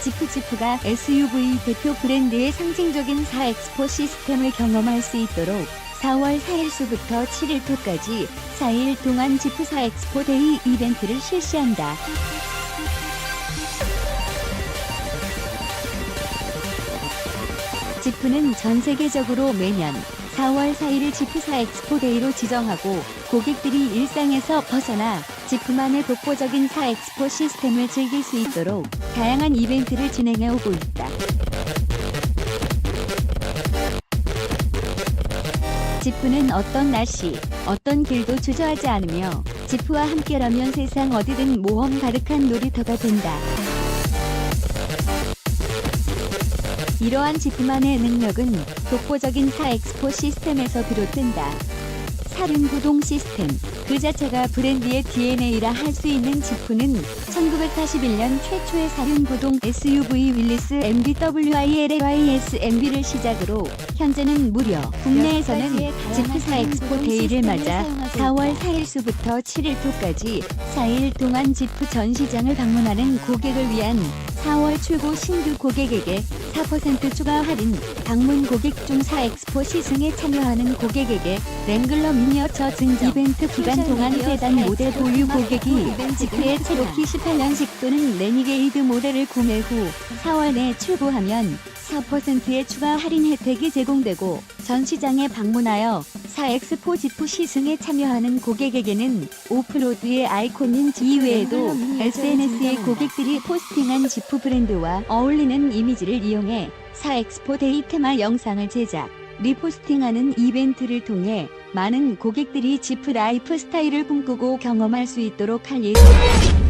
지프지프가 SUV 대표 브랜드의 상징적인 4엑스포 시스템을 경험할 수 있도록 4월 4일수부터 7일토까지 4일 동안 지프 4엑스포 데이 이벤트를 실시한다. 지프는 전 세계적으로 매년 4월 4일을 지프사 엑스포 데이로 지정하고 고객들이 일상에서 벗어나 지프만의 독보적인 사 엑스포 시스템을 즐길 수 있도록 다양한 이벤트를 진행해 오고 있다. 지프는 어떤 날씨, 어떤 길도 주저하지 않으며 지프와 함께라면 세상 어디든 모험 가득한 놀이터가 된다. 이러한 지프만의 능력은 독보적인 사 엑스포 시스템에서 비롯된다. 살인구동 시스템 그 자체가 브랜드의 DNA라 할 수 있는 지프는 1981년 최초의 살인구동 SUV 윌리스 MBWILAYS MB를 시작으로 현재는 무려 국내에서는 지프사 엑스포 데이를 맞아 4월 4일수부터 7일토까지 4일 동안 지프 전 시장을 방문하는 고객을 위한 4월 출고 신규 고객에게 4% 추가 할인, 방문 고객 중 4엑스포 시승에 참여하는 고객에게 랭글러 미니어처 증정. 이벤트 기간 동안 세단 모델 보유 고객이 지프의 체로키 18년식 또는 레니게이드 모델을 구매 후 4월 내 출고하면 4%의 추가 할인 혜택이 제공되고 전 시장에 방문하여 4엑스포 지프 시승에 참여하는 고객에게는 오프로드의 아이콘인 지 이외에도 SNS에 고객들이 포스팅한 지프 브랜드와 어울리는 이미지를 이용해 4엑스포 데이 테마 영상을 제작, 리포스팅하는 이벤트를 통해 많은 고객들이 지프 라이프 스타일을 꿈꾸고 경험할 수 있도록 할 예정입니다.